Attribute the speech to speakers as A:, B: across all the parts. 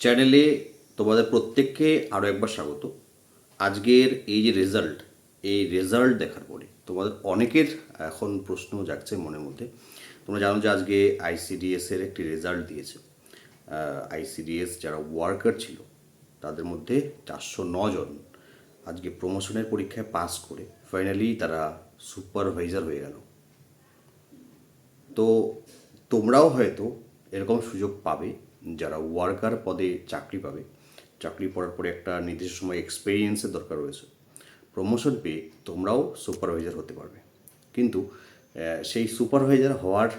A: চ্যানেলে তোমাদের প্রত্যেককে আরও একবার স্বাগত। আজকের এই যে রেজাল্ট এই রেজাল্ট দেখার পরে তোমাদের অনেকের এখন প্রশ্ন জাগছে মনের মধ্যে। তোমরা জানো যে আজকে আইসিডিএস এর একটি রেজাল্ট দিয়েছে। আইসিডিএস যারা ওয়ার্কার ছিল, তাদের মধ্যে চারশো জন আজকে প্রমোশনের পরীক্ষায় পাস করে ফাইনালি তারা সুপারভাইজার হয়ে গেল। তো তোমরাও হয়তো এরকম সুযোগ পাবে যারা ওয়ার্কার পদে চাকরি পাবে, চাকরি পড়ার পরে একটা নির্দিষ্ট সময় এক্সপিরিয়েন্সের দরকার রয়েছে। প্রমোশন পেয়ে তোমরাও সুপারভাইজার হতে পারবে। কিন্তু সেই সুপারভাইজার হওয়ার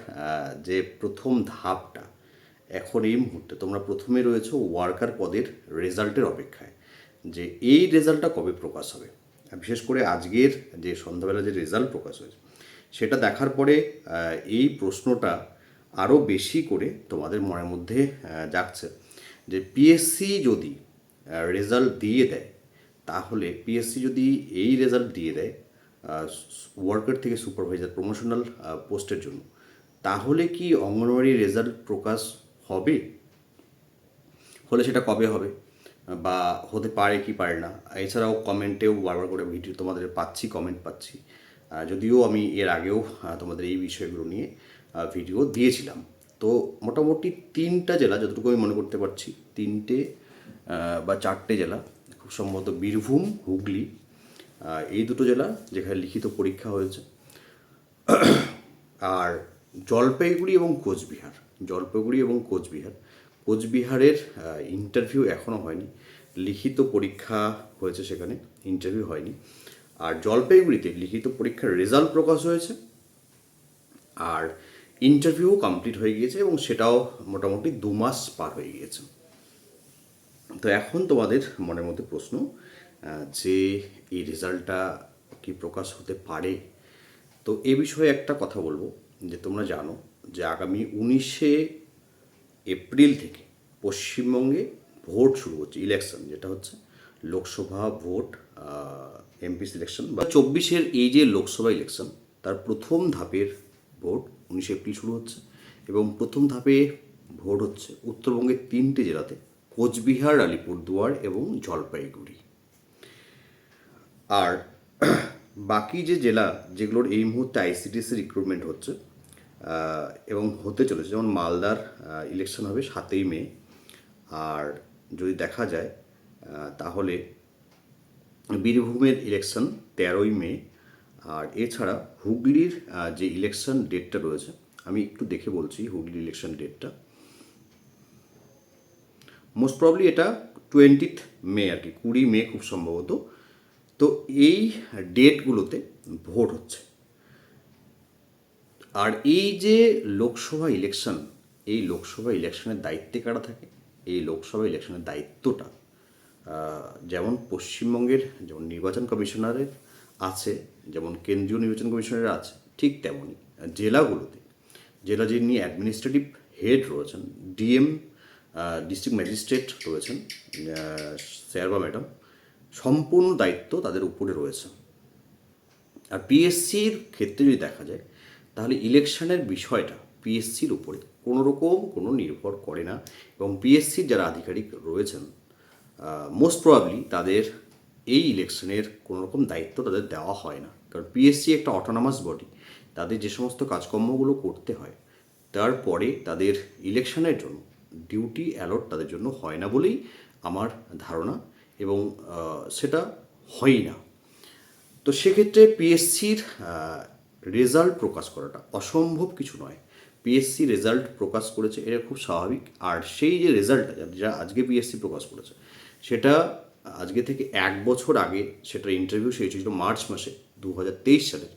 A: যে প্রথম ধাপটা এখন এই মুহূর্তে তোমরা প্রথমে রয়েছে ওয়ার্কার পদের রেজাল্টের অপেক্ষায়, যে এই রেজাল্টটা কবে প্রকাশ হবে। বিশেষ করে আজকের যে সন্ধ্যাবেলা যে রেজাল্ট প্রকাশ হয়েছে, সেটা দেখার পরে এই প্রশ্নটা আরও বেশি করে তোমাদের মনের মধ্যে যাচ্ছে যে পিএসসি যদি রেজাল্ট দিয়ে দেয়, তাহলে পিএসসি যদি এই রেজাল্ট দিয়ে দেয় ওয়ার্কার থেকে সুপারভাইজার প্রমোশনাল পোস্টের জন্য, তাহলে কি অঙ্গনওয়াড়ি রেজাল্ট প্রকাশ হবে? হলে সেটা কবে হবে? বা হতে পারে কি পারে না? এছাড়াও কমেন্টেও বারবার করে ভিডিও তোমাদের পাচ্ছি কমেন্ট পাচ্ছি। যদিও আমি এর আগেও তোমাদের এই বিষয়গুলো নিয়ে ভিডিও দিয়েছিলাম। তো মোটামুটি তিনটা জেলা, যতটুকু আমি মনে করতে পারছি, তিনটে বা চারটে জেলা, খুব সম্ভবত বীরভূম, হুগলি এই দুটো জেলা যেখানে লিখিত পরীক্ষা হয়েছে। আর জলপাইগুড়ি এবং কোচবিহার, জলপাইগুড়ি এবং কোচবিহার। কোচবিহারের ইন্টারভিউ এখনও হয়নি। লিখিত পরীক্ষা হয়েছে সেখানে ইন্টারভিউ হয়নি। আর জলপাইগুড়িতে লিখিত পরীক্ষার রেজাল্ট প্রকাশ হয়েছে আর ইন্টারভিউ কমপ্লিট হয়ে গিয়েছে এবং সেটাও মোটামুটি দু মাস পার হয়ে গিয়েছে। তো এখন তোমাদের মনের মধ্যে প্রশ্ন যে এই রেজাল্টটা কি প্রকাশ হতে পারে? তো এ বিষয়ে একটা কথা বলব, যে তোমরা জানো যে আগামী উনিশে এপ্রিল থেকে পশ্চিমবঙ্গে ভোট শুরু হচ্ছে ইলেকশন যেটা হচ্ছে লোকসভা ভোট এমপি সিলেকশন বা চব্বিশের এই যে লোকসভা ইলেকশন তার প্রথম ধাপের ভোট উনিশে এপ্রিল শুরু হচ্ছে এবং প্রথম ধাপে ভোট হচ্ছে উত্তরবঙ্গের তিনটে জেলাতে, কোচবিহার, আলিপুরদুয়ার এবং জলপাইগুড়ি। আর বাকি যে জেলা যেগুলোর এই মুহূর্তে আইসিডিএস রিক্রুটমেন্ট হচ্ছে এবং হতে চলেছে, যেমন মালদার ইলেকশন হবে সাতই মে। আর যদি দেখা যায় তাহলে বীরভূমের ইলেকশন তেরোই মে, আর এছাড়া হুগলির যে ইলেকশন ডেটটা রয়েছে, আমি একটু দেখে বলছি হুগলির ইলেকশন ডেটটা মোস্ট প্রবলি এটা টোয়েন্টিথ মে আর কি কুড়ি মে খুব সম্ভবত। তো এই ডেটগুলোতে ভোট হচ্ছে। আর এই যে লোকসভা ইলেকশন এই লোকসভা ইলেকশনের দায়িত্বে কারা থাকে? এই লোকসভা ইলেকশনের দায়িত্বটা যেমন পশ্চিমবঙ্গের যেমন নির্বাচন কমিশনারের আছে, যেমন কেন্দ্রীয় নির্বাচন কমিশনারের আছে, ঠিক তেমনই। জেলাগুলোতে, জেলা যিনি অ্যাডমিনিস্ট্রেটিভ হেড রয়েছেন ডিএম ডিস্ট্রিক্ট ম্যাজিস্ট্রেট রয়েছেন স্যার বা ম্যাডাম, সম্পূর্ণ দায়িত্ব তাদের উপরে রয়েছে। আর পিএসসির ক্ষেত্রে যদি দেখা যায়, তাহলে ইলেকশনের বিষয়টা পিএসসির উপরে কোনো রকম কোনো নির্ভর করে না। এবং পিএসসির যারা আধিকারিক রয়েছেন মোস্ট প্রবাবলি তাদের এই ইলেকশনের কোনো রকম দায়িত্ব তাদের দেওয়া হয় না। কারণ পিএসসি একটা অটোনমাস বডি তাদের যে সমস্ত কাজকর্মগুলো করতে হয় তারপরে তাদের ইলেকশনের জন্য ডিউটি অ্যালট তাদের জন্য হয় না বলেই আমার ধারণা এবং সেটা হয়ই না। তো সেক্ষেত্রে পিএসসির রেজাল্ট প্রকাশ করাটা অসম্ভব কিছু নয়। পিএসসি রেজাল্ট প্রকাশ করেছে, এটা খুব স্বাভাবিক। আর সেই যে রেজাল্টটা যা আজকে পিএসসি প্রকাশ করেছে সেটা আজকে থেকে এক বছর আগে সেটার ইন্টারভিউ শেষ হয়েছিল মার্চ মাসে দু হাজার তেইশ সালে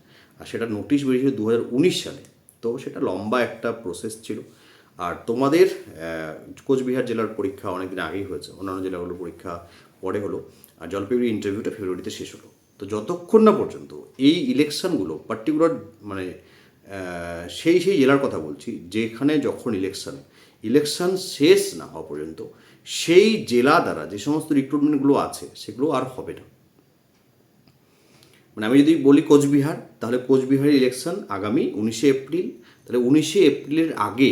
A: আর সেটা নোটিশ বেরিয়েছিল দু হাজার উনিশ সালে। তো সেটা লম্বা একটা প্রসেস ছিল। আর তোমাদের কোচবিহার জেলার পরীক্ষা অনেকদিন আগেই হয়েছে। অন্যান্য জেলাগুলোর পরীক্ষা পরে হলো। আর জলপাইগুড়ি ইন্টারভিউটা ফেব্রুয়ারিতে শেষ হলো। তো যতক্ষণ না পর্যন্ত এই ইলেকশনগুলো পার্টিকুলার মানে সেই সেই জেলার কথা বলছি, যেখানে যখন ইলেকশন ইলেকশান শেষ না হওয়া পর্যন্ত সেই জেলা দ্বারা যে সমস্ত রিক্রুটমেন্টগুলো আছে, সেগুলো আর হবে না। মানে আমি যদি বলি কোচবিহার, তাহলে কোচবিহারের ইলেকশন আগামী উনিশে এপ্রিল, তাহলে উনিশে এপ্রিলের আগে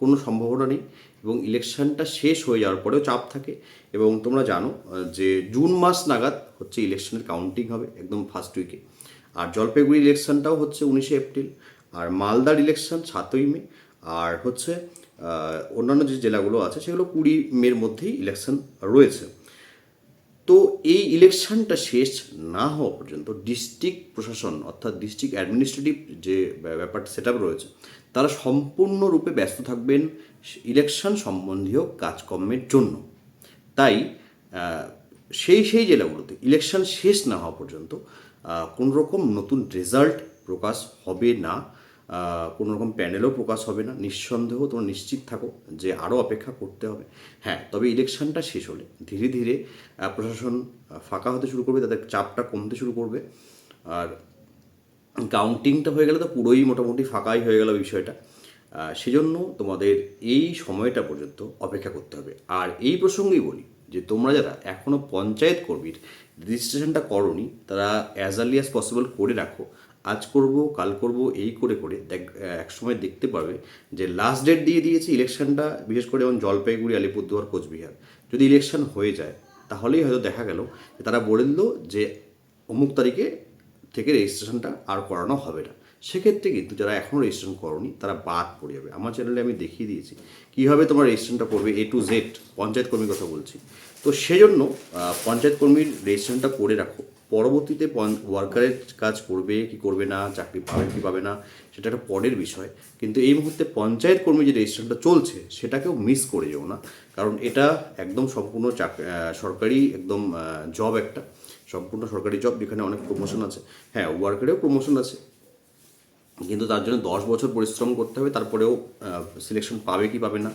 A: কোনো সম্ভাবনা নেই এবং ইলেকশনটা শেষ হয়ে যাওয়ার পরেও চাপ থাকে এবং তোমরা জানো, যে জুন মাস নাগাদ হচ্ছে ইলেকশনের কাউন্টিং হবে একদম ফার্স্ট উইকে আর জলপাইগুড়ি ইলেকশনটাও হচ্ছে উনিশে এপ্রিল, আর মালদার ইলেকশন সাতই মে, আর হচ্ছে অন্যান্য যে জেলাগুলো আছে সেগুলো কুড়ি মের মধ্যেই ইলেকশন রয়েছে। তো এই ইলেকশনটা শেষ না হওয়া পর্যন্ত ডিস্ট্রিক্ট প্রশাসন অর্থাৎ ডিস্ট্রিক্ট অ্যাডমিনিস্ট্রেটিভ যে ব্যা- ব্যাপারটা সেট রয়েছে তারা সম্পূর্ণরূপে ব্যস্ত থাকবেন ইলেকশন সম্বন্ধীয় কাজকর্মের জন্য। তাই সেই সেই জেলাগুলোতে ইলেকশন শেষ না হওয়া পর্যন্ত আহ, কোনো রকম নতুন রেজাল্ট প্রকাশ হবে না। কোনো রকম প্যানেলও প্রকাশ হবে না। নিঃসন্দেহ তোমরা নিশ্চিত থাকো যে আরও অপেক্ষা করতে হবে। হ্যাঁ তবে ইলেকশনটা শেষ হলে ধীরে ধীরে প্রশাসন ফাঁকা হতে শুরু করবে, তাদের চাপটা কমতে শুরু করবে। আর কাউন্টিংটা হয়ে গেলে তো পুরোই মোটামুটি ফাঁকাই হয়ে গেল বিষয়টা। সেজন্য তোমাদের এই সময়টা পর্যন্ত অপেক্ষা করতে হবে। আর এই প্রসঙ্গেই বলি যে তোমরা যারা এখনও পঞ্চায়েত কর্মীর রেজিস্ট্রেশনটা করনি, তারা অ্যাজ আর্লি অ্যাজ পসিবল করে রাখো। আজ করব, কাল করব, এই করে করে। দেখ, এক সময় দেখতে পারবে যে লাস্ট ডেট দিয়ে দিয়েছে ইলেকশনটা, বিশেষ করে যেমন জলপাইগুড়ি, আলিপুরদুয়ার, কোচবিহার। যদি ইলেকশন হয়ে যায়, তাহলেই হয়তো দেখা গেল যে তারা বলে দিল যে অমুক তারিখে থেকে রেজিস্ট্রেশনটা আর করানো হবে না। সেক্ষেত্রে কিন্তু যারা এখনও রেজিস্ট্রেশন করনি, তারা বাদ পড়ে যাবে। আমার চ্যানেলে আমি দেখিয়ে দিয়েছি কীভাবে তোমার রেজিস্ট্রেশনটা করবে এ টু জেড পঞ্চায়েত কর্মীর কথা বলছি। তো সেজন্য পঞ্চায়েত কর্মীর রেজিস্ট্রেশনটা করে রাখো। পরবর্তীতে ওয়ার্কারের কাজ করবে, কি করবে না, চাকরি পাবে, কি পাবে না, সেটা একটা পরের বিষয়। কিন্তু এই মুহূর্তে পঞ্চায়েত কর্মী যে রেজিস্ট্রেশনটা চলছে, সেটাকেও মিস করে যেও না। কারণ এটা একদম সম্পূর্ণ সরকারি একদম জব একটা। সম্পূর্ণ সরকারি জব যেখানে অনেক প্রমোশন আছে। হ্যাঁ ওয়ার্কারেও প্রমোশন আছে। কিন্তু তার জন্য দশ বছর পরিশ্রম করতে হবে, তারপরেও সিলেকশন পাবে কি পাবে না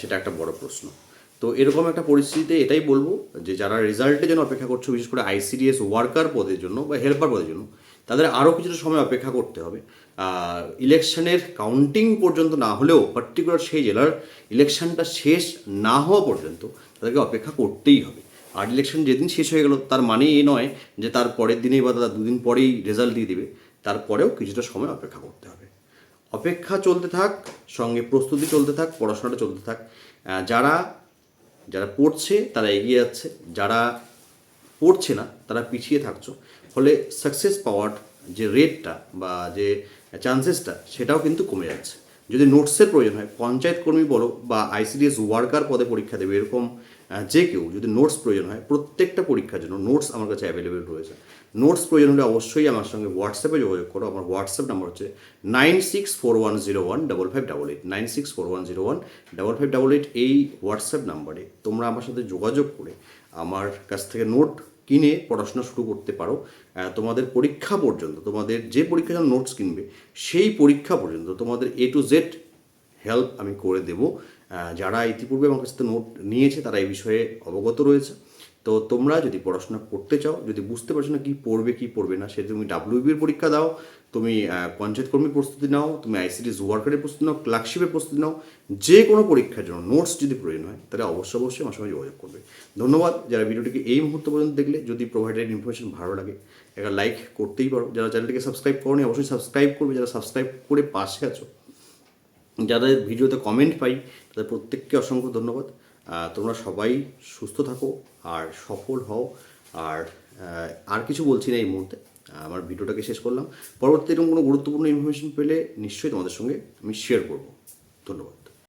A: সেটা একটা বড় প্রশ্ন। তো এরকম একটা পরিস্থিতিতে এটাই বলব যে যারা রেজাল্টের জন্য অপেক্ষা করছ, বিশেষ করে আইসিডিএস ওয়ার্কার পদের জন্য বা হেল্পার পদের জন্য, তাদের আরও কিছুটা সময় অপেক্ষা করতে হবে। ইলেকশনের কাউন্টিং পর্যন্ত না হলেও পার্টিকুলার সেই জেলার ইলেকশনটা শেষ না হওয়া পর্যন্ত তাদেরকে অপেক্ষা করতেই হবে। আর ইলেকশন যেদিন শেষ হয়ে গেল, তার মানে এই নয় যে তার পরের দিনেই বা তার দুদিন পরেই রেজাল্ট দিয়ে দেবে, তারপরেও কিছুটা সময় অপেক্ষা করতে হবে। অপেক্ষা চলতে থাক, সঙ্গে প্রস্তুতি চলতে থাক, পড়াশোনাটা চলতে থাক। যারা যারা পড়ছে, তারা এগিয়ে যাচ্ছে। যারা পড়ছে না, তারা পিছিয়ে থাকছো। ফলে সাকসেস পাওয়ার যে রেটটা বা যে চান্সেসটা সেটাও কিন্তু কমে যাচ্ছে। যদি নোটসের প্রয়োজন হয়, পঞ্চায়েত কর্মী বলো বা আইসিডিএস ওয়ার্কার পদে পরীক্ষা দেবে, এরকম যে কেউ যদি নোটস প্রয়োজন হয়, প্রত্যেকটা পরীক্ষার জন্য নোটস আমার কাছে অ্যাভেলেবেল রয়েছে। নোটস প্রয়োজন হলে অবশ্যই আমার সঙ্গে হোয়াটসঅ্যাপে যোগাযোগ করো। আমার হোয়াটসঅ্যাপ নাম্বার হচ্ছে nine six four one zero one double five double eight nine six four one zero one double five double eight এই হোয়াটসঅ্যাপ নাম্বারে তোমরা আমার সাথে যোগাযোগ করে আমার কাছ থেকে নোট কিনে পড়াশোনা শুরু করতে পারো। তোমাদের পরীক্ষা পর্যন্ত, তোমাদের যে পরীক্ষা নোটস কিনবে, সেই পরীক্ষা পর্যন্ত তোমাদের এ টু জেড হেল্প আমি করে দেব। যারা ইতিপূর্বে আমার কাছে নোট নিয়েছে, তারা এই বিষয়ে অবগত রয়েছে। তো তোমরা যদি পড়াশোনা করতে চাও, যদি বুঝতে পারছ না কী পড়বে কী পড়বে না সে তুমি ডাব্লিউবির পরীক্ষা দাও, তুমি পঞ্চায়েত কর্মীর প্রস্তুতি নাও, তুমি আইসিডিএস ওয়ার্কারের প্রস্তুতি নাও ক্লার্কশিপের প্রস্তুতি নাও, যে কোনো পরীক্ষার জন্য নোটস যদি প্রয়োজন হয়, তাহলে অবশ্যই অবশ্যই আমার সঙ্গে যোগাযোগ করবে। ধন্যবাদ, যারা ভিডিওটিকে এই মুহূর্ত পর্যন্ত দেখলে, যদি প্রোভাইডেড ইনফরমেশন ভালো লাগে, একটা লাইক করতেই পারো। যারা চ্যানেলটিকে সাবস্ক্রাইব করনি, অবশ্যই সাবস্ক্রাইব করবে। যারা সাবস্ক্রাইব করে পাশে আছো যাদের ভিডিওতে কমেন্ট পাই, তাদের প্রত্যেককে অসংখ্য ধন্যবাদ। তোমরা সবাই সুস্থ থাকো আর সফল হও। আর আর কিছু বলছি না এই মুহূর্তে। আমার ভিডিওটাকে শেষ করলাম। পরবর্তী এরকম কোনো গুরুত্বপূর্ণ ইনফরমেশন পেলে নিশ্চয়ই তোমাদের সঙ্গে আমি শেয়ার করব। ধন্যবাদ।